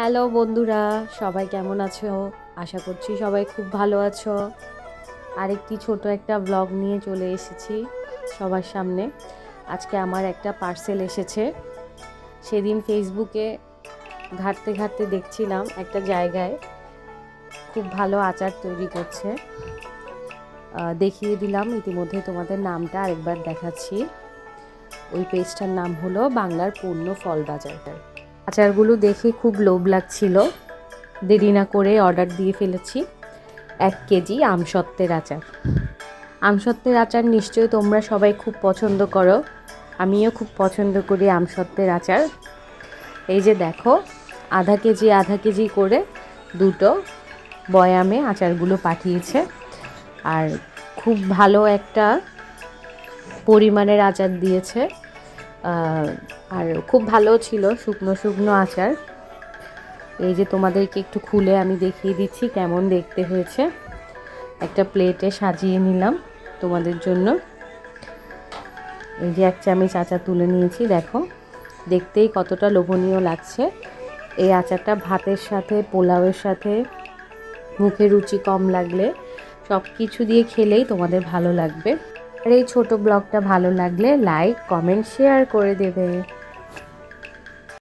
Hello বন্ধুরা, সবাই কেমন আছো? আশা করছি সবাই খুব ভালো আছো। আরেকটি ছোট একটা ব্লগ নিয়ে চলে এসেছি সবার সামনে। আজকে আমার একটা পার্সেল এসেছে। সেদিন ফেসবুকে ঘাঁটতে ঘাঁটতে দেখছিলাম একটা জায়গায় খুব ভালো আচার তৈরি করছে। দেখিয়ে দিলাম, ইতিমধ্যে তোমাদের নামটা আরেকবার দেখাচ্ছি। ওই পেজটার নাম হলো বাংলার পূর্ণ ফল বাজার। আচারগুলো দেখে খুব লোভ লাগছিল। দেরি না করে অর্ডার দিয়ে ফেলেছি। এক কেজি আমসত্ত্বের আচার। আমসত্ত্বের আচার নিশ্চয়ই তোমরা সবাই খুব পছন্দ করো। আমিও খুব পছন্দ করি আমসত্ত্বের আচার। এই যে দেখো, আধা কেজি আধা কেজি করে দুটো বয়ামে আচারগুলো পাঠিয়েছে। আর খুব ভালো একটা পরিমাণের আচার দিয়েছে। আর খুব ভালো ছিল শুকনো শুকনো আচার। এই যে তোমাদেরকে একটু খুলে আমি দেখিয়ে দিচ্ছি কেমন দেখতে হয়েছে। একটা প্লেটে সাজিয়ে নিলাম তোমাদের জন্য। এই যে এক চামচ আচার তুলে নিয়েছি, দেখো। দেখতেই কতটা লোভনীয় লাগছে। এই আচারটা ভাতের সাথে, পোলাওয়ের সাথে, মুখে রুচি কম লাগলে সব কিছু দিয়ে খেলেই তোমাদের ভালো লাগবে। আর এই ছোট ব্লগটা ভালো লাগলে লাইক কমেন্ট শেয়ার করে দেবে।